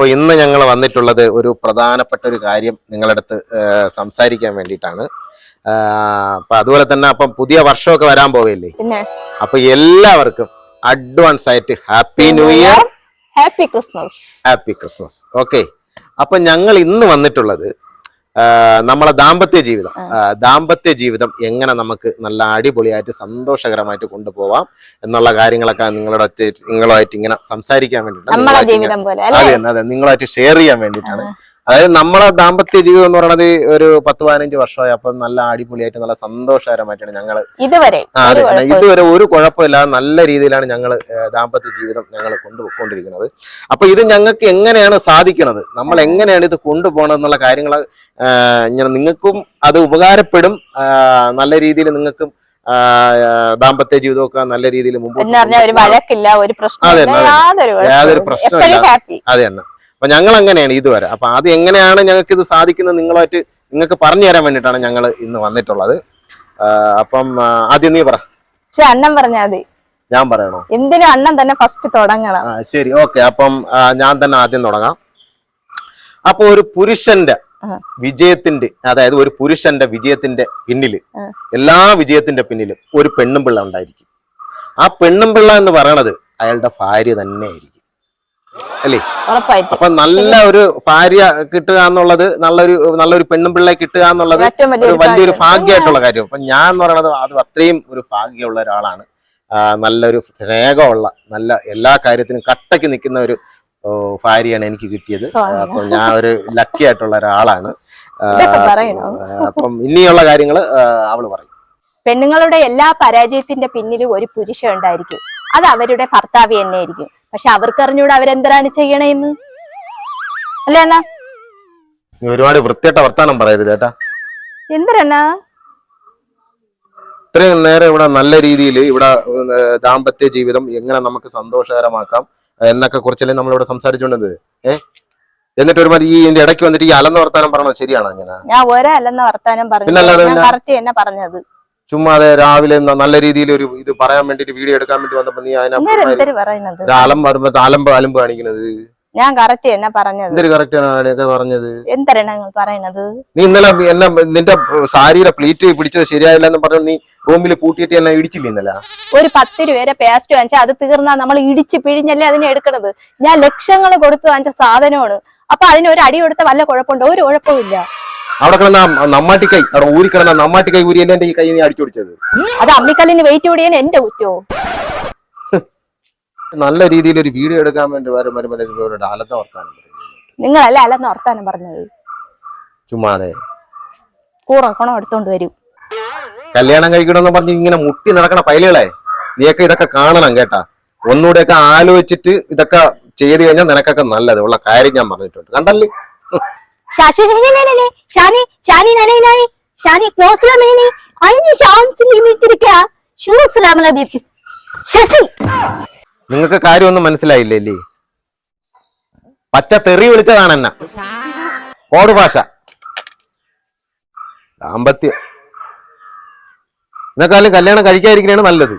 അപ്പോൾ ഇന്ന് ഞങ്ങൾ വന്നിട്ടുള്ളത് ഒരു പ്രധാനപ്പെട്ട ഒരു കാര്യം നിങ്ങളുടെ അടുത്ത് സംസാരിക്കാൻ വേണ്ടിയിട്ടാണ്. അപ്പൊ അതുപോലെ തന്നെ അപ്പം പുതിയ വർഷമൊക്കെ വരാൻ പോവില്ലേ? അപ്പൊ എല്ലാവർക്കും അഡ്വാൻസ് ആയിട്ട് happy new year happy Christmas happy Christmas okay അപ്പൊ ഞങ്ങൾ ഇന്ന് വന്നിട്ടുള്ളത് നമ്മളെ ദാമ്പത്യ ജീവിതം. ദാമ്പത്യ ജീവിതം എങ്ങനെ നമുക്ക് നല്ല അടിപൊളിയായിട്ട് സന്തോഷകരമായിട്ട് കൊണ്ടുപോവാം എന്നുള്ള കാര്യങ്ങളൊക്കെ നിങ്ങളുടെ നിങ്ങളുമായിട്ട് ഇങ്ങനെ സംസാരിക്കാൻ വേണ്ടിയിട്ടാണ് നിങ്ങളുമായിട്ട് അതെ അതെ നിങ്ങളായിട്ട് ഷെയർ ചെയ്യാൻ വേണ്ടിയിട്ടാണ്. അതായത് നമ്മളെ ദാമ്പത്യ ജീവിതം എന്ന് പറയുന്നത് ഒരു പത്ത് പതിനഞ്ച് വർഷമായി. അപ്പം നല്ല അടിപൊളിയായിട്ട് നല്ല സന്തോഷകരമായിട്ടാണ് ഞങ്ങൾ ഇതുവരെ അതെ. ഇതുവരെ ഒരു കുഴപ്പമില്ലാതെ നല്ല രീതിയിലാണ് ഞങ്ങൾ ദാമ്പത്യ ജീവിതം ഞങ്ങൾ കൊണ്ടുപോയിക്കൊണ്ടിരിക്കുന്നത് അപ്പൊ ഇത് ഞങ്ങൾക്ക് എങ്ങനെയാണ് സാധിക്കുന്നത് നമ്മൾ എങ്ങനെയാണ് ഇത് കൊണ്ടുപോകണത് എന്നുള്ള കാര്യങ്ങൾ ഇങ്ങനെ നിങ്ങൾക്കും അത് ഉപകാരപ്പെടും. നല്ല രീതിയിൽ നിങ്ങൾക്കും ദാമ്പത്യ ജീവിതമൊക്കെ നല്ല രീതിയിൽ മുമ്പോട്ട് ഒരു വഴക്കില്ല ഒരു അതെ, പ്രശ്നമില്ല. അതെ. യാതൊരു തന്നെ അപ്പൊ ഞങ്ങൾ അങ്ങനെയാണ് ഇതുവരെ. അപ്പൊ അത് എങ്ങനെയാണ് ഞങ്ങൾക്ക് ഇത് സാധിക്കുന്നത് നിങ്ങളായിട്ട് നിങ്ങൾക്ക് പറഞ്ഞു തരാൻ വേണ്ടിട്ടാണ് ഞങ്ങൾ ഇന്ന് വന്നിട്ടുള്ളത്. അപ്പം ആദ്യം നീ പറ. പക്ഷെ അണ്ണൻ പറഞ്ഞാൽ മതി. ഞാൻ പറയണോ? എന്തിനും അണ്ണൻ തന്നെ ഫസ്റ്റ് തുടങ്ങണം. ശരി ഓക്കെ. അപ്പം ഞാൻ തന്നെ ആദ്യം തുടങ്ങാം. അപ്പൊ ഒരു പുരുഷന്റെ വിജയത്തിന്റെ അതായത് ഒരു പുരുഷന്റെ വിജയത്തിന്റെ പിന്നിൽ എല്ലാ വിജയത്തിന്റെ പിന്നിലും ഒരു പെണ്ണും പിള്ള ഉണ്ടായിരിക്കും. ആ പെണ്ണും പിള്ള എന്ന് പറയണത് അയാളുടെ ഭാര്യ തന്നെ ആയിരിക്കും അല്ലേ? അപ്പൊ നല്ല ഒരു ഭാര്യ കിട്ടുക എന്നുള്ളത് നല്ലൊരു നല്ലൊരു പെണ്ണും പിള്ളയെ കിട്ടുക എന്നുള്ളത് വലിയൊരു വലിയൊരു ഭാഗ്യം. ഭാഗ്യമായിട്ടുള്ള കാര്യം. അപ്പൊ ഞാൻ എന്ന് പറയുന്നത് അത് അത്രയും ഒരു ഭാഗ്യമുള്ള ഒരാളാണ്. നല്ലൊരു സ്നേഹമുള്ള നല്ല എല്ലാ കാര്യത്തിനും കട്ടയ്ക്ക് നിൽക്കുന്ന ഒരു ഭാര്യയാണ് എനിക്ക് കിട്ടിയത്. അപ്പൊ ഞാൻ ഒരു ലക്കി ആയിട്ടുള്ള ഒരാളാണ്? അപ്പം ഇനിയുള്ള കാര്യങ്ങൾ അവൾ പറയും. പെണ്ണുങ്ങളുടെ എല്ലാ പരാജയത്തിന്റെ പിന്നിലും ഒരു പുരുഷൻ ഉണ്ടായിരിക്കും. അത് അവരുടെ ഭർത്താവ് തന്നെ ആയിരിക്കും പക്ഷെ അവർക്കറിഞ്ഞൂടെ അവരെന്തരാണ് ചെയ്യണേന്ന് അല്ലേ അണ്ണാ? നീ ഒരുപാട് വൃത്തിയായിട്ട വർത്താനം പറയരുത് ചേട്ടാ എന്തിനാ ഇത്രയും നേരം ഇവിടെ നല്ല രീതിയിൽ ഇവിടെ ഏർ, ദാമ്പത്യ ജീവിതം എങ്ങനെ നമുക്ക് സന്തോഷകരമാക്കാം എന്നൊക്കെ കുറിച്ചല്ലേ നമ്മളിവിടെ സംസാരിച്ചുകൊണ്ടത് ഏ? എന്നിട്ട് ഒരുമാതിരി ഈ ഇതിന്റെ ഇടയ്ക്ക് വന്നിട്ട് ഈ അലന്ന വർത്താനം പറഞ്ഞത് ശരിയാണോ അങ്ങനെ ഞാൻ ഒരല്ലെന്ന വർത്താനം പറഞ്ഞു പിന്നല്ലാതെ ഞാൻ പിന്നെ? കറക്റ്റ് തന്നെ പറഞ്ഞത്. ചുമ്മാതെ രാവിലെ നല്ല രീതിയിൽ ഒരു ഇത് പറയാൻ വേണ്ടിട്ട് വീഡിയോ എടുക്കാൻ വേണ്ടി വന്നപ്പോ നീ അതിനെ അലമ്പ് വരുമ്പോ അലമ്പ് അലമ്പ് കാണിക്കുന്നത് ഞാൻ കറക്റ്റ് എന്നാ പറഞ്ഞത്. എന്തൊരു കറക്റ്റ് ആണ് പറഞ്ഞത്? എന്തരാണ് പറയണത് നീ ഇന്നലെ എന്നെ നിന്റെ സാരിയുടെ പ്ലീറ്റ് പിടിച്ചത് ശരിയായില്ല എന്ന് പറഞ്ഞു നീ റൂമിൽ പൂട്ടിയിട്ട് എന്നെ ഇടിച്ചില്ല ഇന്നലെ? ഒരു പത്ത് രൂപയുടെ പേസ്റ്റ് വാങ്ങിച്ചാൽ അത് തീർന്നാ നമ്മൾ ഇടിച്ച് പിഴിഞ്ഞല്ലേ അതിനെ എടുക്കണത്? ഞാൻ ലക്ഷങ്ങൾ കൊടുത്തു വാങ്ങിച്ച സാധനമാണ്. അപ്പൊ അതിന് ഒരു അടി കൊടുത്ത വല്ല കുഴപ്പമുണ്ടോ? ഒരു കുഴപ്പമില്ല അവിടെ കിടന്ന നമ്മാട്ടിക്കൈ അവിടെ ഊരി കിടന്ന നമ്മാട്ടിക്കൈ ഊരിയല്ലേ എന്റെ ഈ കൈ നീ അടിച്ചോടിച്ചത് അത് അമ്മിക്കല്ലിന് വെയിറ്റ് കൂടിയാൻ എന്റെ കുറ്റോ? നല്ല രീതിയിൽ ഒരു വീഡിയോ എടുക്കാൻ വേണ്ടി വരും വരുമ്പോൾ അലത്ത വർത്താനം നിങ്ങൾ നിങ്ങളല്ല അലന്ന വർത്താനം പറഞ്ഞത്? ചുമ്മാതെ. കൂറക്കണോ എടുത്തോണ്ട് വരും? കല്യാണം കഴിക്കണമെന്ന് പറഞ്ഞ് ഇങ്ങനെ മുട്ടി നടക്കണ പൈലുകളെ നീയൊക്കെ ഇതൊക്കെ കാണണം കേട്ടാ. ഒന്നുകൂടെയൊക്കെ ആലോചിച്ചിട്ട് ഇതൊക്കെ ചെയ്ത് കഴിഞ്ഞാൽ നിനക്കൊക്കെ നല്ലത്. ഉള്ള കാര്യം ഞാൻ പറഞ്ഞിട്ടുണ്ട്. കണ്ടല്ലേ? ശാശി ഷാനി ഷാനി ലിമിറ്റ് നിങ്ങൾക്ക് കാര്യമൊന്നും മനസ്സിലായില്ലേ പച്ച തെറി വിളിച്ചതാണ് എന്ന കോട് ഭാഷ. ദാമ്പത്യം. എന്നെക്കാളും കല്യാണം കഴിക്കാതിരിക്കണേ നല്ലത്.